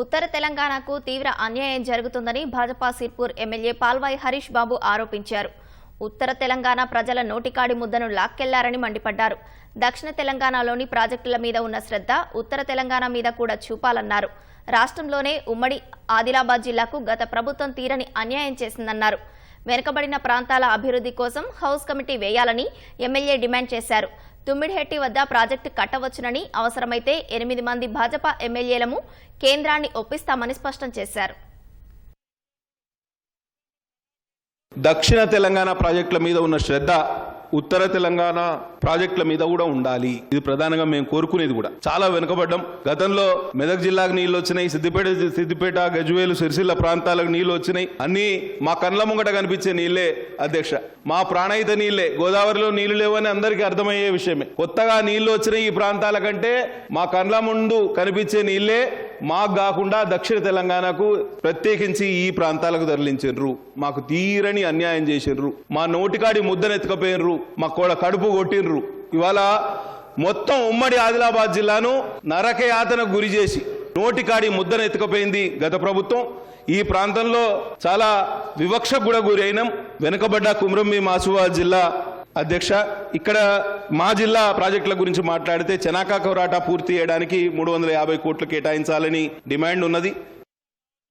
ఉత్తర తెలంగాణకు తీవ్ర అన్యాయం జరుగుతుందని భాజపా సిర్పూర్ ఎమ్మెల్యే పాల్వాయి హరీష్ బాబు ఆరోపించారు. ఉత్తర తెలంగాణ ప్రజల నోటికాడి ముద్దను లాక్కెళ్ళారని మండిపడ్డారు. దక్షిణ తెలంగాణలోని ప్రాజెక్టుల మీద ఉన్న శ్రద్ధ ఉత్తర తెలంగాణ మీద కూడా చూపాలన్నారు. రాష్ట్రంలోనే ఉమ్మడి ఆదిలాబాద్ జిల్లాకు గత ప్రభుత్వం తీరని అన్యాయం చేసిందన్నారు. వెనుకబడిన ప్రాంతాల అభివృద్ధి కోసం హౌస్ కమిటీ వేయాలని ఎమ్మెల్యే డిమాండ్ చేశారు. తుమ్మిడిహెట్టి వద్ద ప్రాజెక్టు కట్టవచ్చునని అవసరమైతే ఎనిమిది మంది భాజపా ఎమ్మెల్యేలము కేంద్రాన్ని ఒప్పిస్తామని స్పష్టం చేశారు. దక్షిణ తెలంగాణ ప్రాజెక్టుల మీద ఉన్న శ్రద్ధ ఉత్తర తెలంగాణ ప్రాజెక్టుల మీద కూడా ఉండాలి. ఇది ప్రధానంగా మేము కోరుకునేది కూడా. చాలా వెనుకబడ్డం. గతంలో మెదక్ జిల్లాకు నీళ్ళు వచ్చినాయి సిద్దిపేట సిద్దిపేట గజ్వేలు సిరిసిల్ల ప్రాంతాలకు నీళ్ళు వచ్చినాయి. అన్ని మా కండ్ల ముంగట కనిపించే నీళ్ళే అధ్యక్ష. మా ప్రాణహిత నీళ్ళే గోదావరిలో నీళ్ళు లేవని అందరికీ అర్థమయ్యే విషయమే. కొత్తగా నీళ్ళు వచ్చినాయి ఈ ప్రాంతాల కంటే మా కండ్ల ముందు కనిపించే నీళ్ళే మాకు కాకుండా దక్షిణ తెలంగాణకు ప్రత్యేకించి ఈ ప్రాంతాలకు తరలించారు మాకు తీరని అన్యాయం చేసిండ్రు మా నోటికాడి ముద్దనెత్తుకపోయినరు మా కూడా కడుపు కొట్టిండ్రు ఇవాళ మొత్తం ఉమ్మడి ఆదిలాబాద్ జిల్లాను నరకయాతనకు గురి చేసి నోటికాడి ముద్దను ఎత్తుకపోయింది గత ప్రభుత్వం. ఈ ప్రాంతంలో చాలా వివక్షకు కూడా వెనుకబడ్డ కుమ్రంబి మాసువా జిల్లా అధ్యక్ష. ఇక్కడ మా జిల్లా ప్రాజెక్టుల గురించి మాట్లాడితే చెనాకా కోరాట పూర్తి చేయడానికి మూడు వందల యాభై కోట్లు కేటాయించాలని డిమాండ్ ఉన్నది.